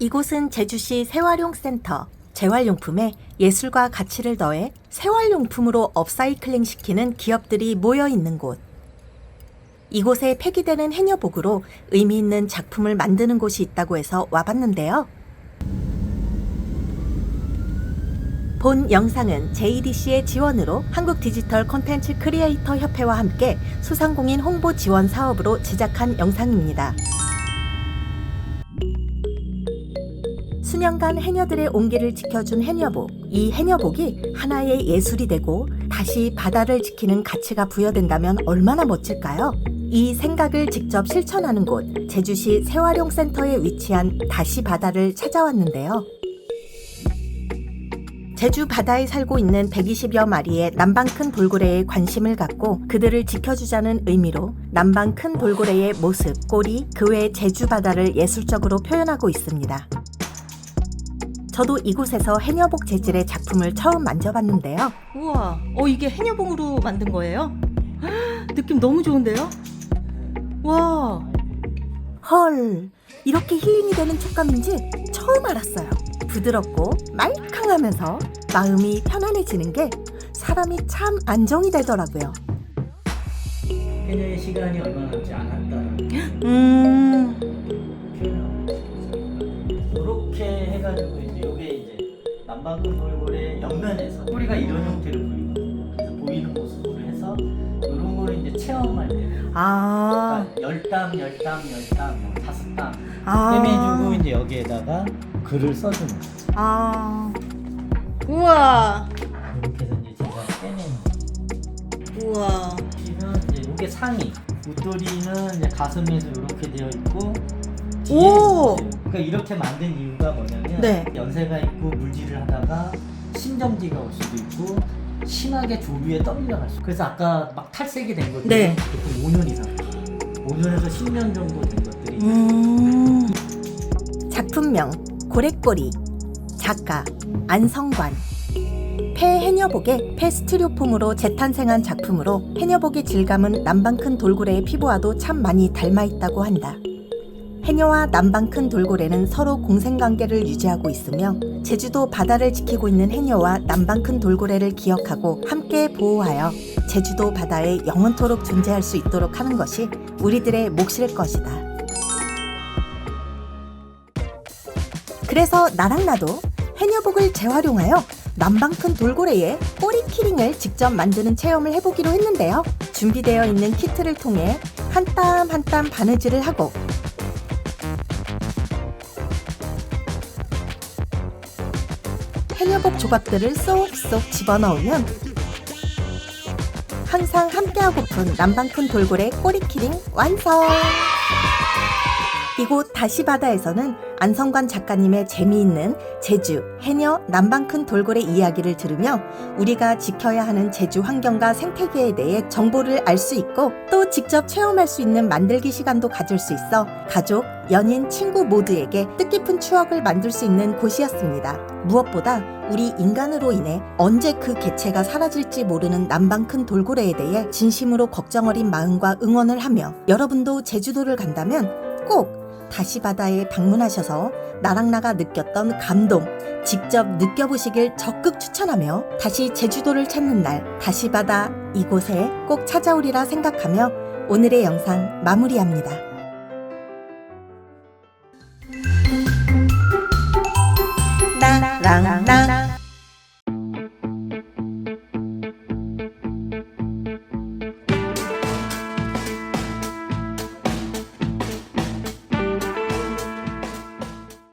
이곳은 제주시 생활용센터. 재활용품에 예술과 가치를 더해 생활용품으로 업사이클링 시키는 기업들이 모여 있는 곳. 이곳에 폐기되는 해녀복으로 의미 있는 작품을 만드는 곳이 있다고 해서 와봤는데요. 본 영상은 JDC의 지원으로 한국 디지털 콘텐츠 크리에이터 협회와 함께 소상공인 홍보 지원 사업으로 제작한 영상입니다. 수년간 해녀들의 온기를 지켜준 해녀복. 이 해녀복이 하나의 예술이 되고 다시 바다를 지키는 가치가 부여된다면 얼마나 멋질까요? 이 생각을 직접 실천하는 곳, 제주시 세활용 센터에 위치한 다시 바다를 찾아왔는데요. 제주 바다에 살고 있는 120여 마리의 남방 큰 돌고래에 관심을 갖고 그들을 지켜주자는 의미로 남방 큰 돌고래의 모습, 꼬리, 그 외 제주 바다를 예술적으로 표현하고 있습니다. 저도 이곳에서 해녀복 재질의 작품을 처음 만져봤는데요. 우와, 어 이게 해녀봉으로 만든 거예요? 헉, 느낌 너무 좋은데요? 와, 헐, 이렇게 힐링이 되는 촉감인지 처음 알았어요. 부드럽고 말캉하면서 마음이 편안해지는 게 사람이 참 안정이 되더라고요. 해녀의 시간이 얼마 남지 않았다는 음, 방금 돌고래 옆면에서 꼬리가 이런 형태로 보이거든요. 그래서 보이는 모습으로 해서 이런 거를 이제 체험할 때 아, 그러니까 열땀 열땀 열땀 뭐 다섯 땀 아, 떼매주고 이제 여기에다가 글을 써주는 거죠. 아, 우와, 이렇게 해서 이제 제가 거죠. 우와, 보시면 이제 이게 상의 웃돌이는 이제 가슴에서 이렇게 되어 있고 뒤에 오! 이제 그러니까 이렇게 만든 이유가 뭐냐면 네. 연세가 있고 물질을 하다가 심정지가 올 수도 있고 심하게 조류에 떠밀려 갈 수. 그래서 아까 막 탈색이 된 것들이 네. 보통 5년 이상, 5년에서 10년 정도 된 것들이 음. 작품명 고래꼬리 작가 안성관 폐해녀복의 폐스티로폼으로 재탄생한 작품으로 해녀복의 질감은 남방 큰 돌고래의 피부와도 참 많이 닮아 있다고 한다. 해녀와 남방 큰 돌고래는 서로 공생관계를 유지하고 있으며 제주도 바다를 지키고 있는 해녀와 남방 큰 돌고래를 기억하고 함께 보호하여 제주도 바다에 영원토록 존재할 수 있도록 하는 것이 우리들의 몫일 것이다. 그래서 나랑 나도 해녀복을 재활용하여 남방 큰 돌고래의 꼬리 키링을 직접 만드는 체험을 해보기로 했는데요. 준비되어 있는 키트를 통해 한 땀 한 땀 바느질을 하고 해녀복 조각들을 쏙쏙 집어넣으면 항상 함께하고픈 남방큰 돌고래 꼬리 키링 완성! 이곳 다시 바다에서는 안성관 작가님의 재미있는 제주, 해녀, 남방 큰 돌고래 이야기를 들으며 우리가 지켜야 하는 제주 환경과 생태계에 대해 정보를 알 수 있고 또 직접 체험할 수 있는 만들기 시간도 가질 수 있어 가족, 연인, 친구 모두에게 뜻깊은 추억을 만들 수 있는 곳이었습니다. 무엇보다 우리 인간으로 인해 언제 그 개체가 사라질지 모르는 남방 큰 돌고래에 대해 진심으로 걱정 어린 마음과 응원을 하며 여러분도 제주도를 간다면 꼭 다시 바다에 방문하셔서 나랑 나가 느꼈던 감동 직접 느껴보시길 적극 추천하며 다시 제주도를 찾는 날 다시 바다 이곳에 꼭 찾아오리라 생각하며 오늘의 영상 마무리합니다. 나